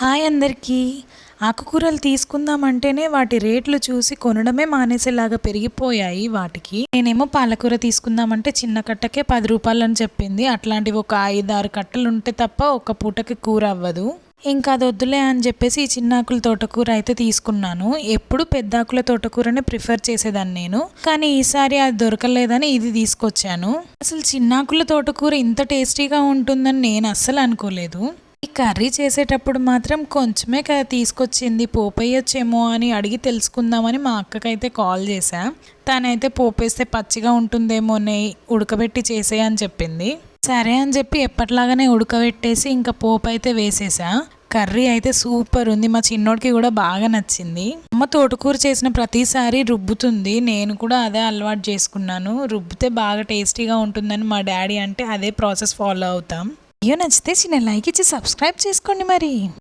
Hi అందరికీ. ఆకుకూరలు తీసుకుందామంటేనే వాటి రేట్లు చూసి కొనడమే మానేసేలాగా పెరిగిపోయాయి వాటికి. నేనేమో పాలకూర తీసుకుందామంటే చిన్న కట్టకే పది రూపాయలని చెప్పింది. అట్లాంటివి ఒక ఐదు ఆరు కట్టలు ఉంటే తప్ప ఒక పూటకి కూర అవ్వదు. ఇంకా అది వద్దులే అని చెప్పేసి ఈ చిన్న ఆకుల తోటకూర అయితే తీసుకున్నాను. ఎప్పుడు పెద్ద ఆకుల తోటకూరనే ప్రిఫర్ చేసేదాన్ని నేను. కానీ ఈసారి అది దొరకలేదని ఇది తీసుకొచ్చాను. అసలు చిన్నాకుల తోటకూర ఇంత టేస్టీగా ఉంటుందని నేను అస్సలు అనుకోలేదు. కర్రీ చేసేటప్పుడు మాత్రం కొంచెమే కదా తీసుకొచ్చింది పోపేయొచ్చేమో అని అడిగి తెలుసుకుందామని మా అక్కకైతే కాల్ చేశా. తనైతే పోపేస్తే పచ్చిగా ఉంటుందేమోనే ఉడకబెట్టి చేసే అని చెప్పింది. సరే అని చెప్పి ఎప్పటిలాగానే ఉడకబెట్టేసి ఇంకా పోపు అయితే వేసేసా కర్రీ అయితే సూపర్ ఉంది మా చిన్నోడికి కూడా బాగా నచ్చింది. అమ్మ తోటకూర చేసిన ప్రతిసారి రుబ్బుతుంది నేను కూడా అదే అలవాటు చేసుకున్నాను. రుబ్బితే బాగా టేస్టీగా ఉంటుందని మా డాడీ అంటే అదే ప్రాసెస్ ఫాలో అవుతాం. వీడియో నచ్చితే చిన్న లైక్ ఇచ్చి సబ్స్క్రైబ్ చేసుకోండి మరి.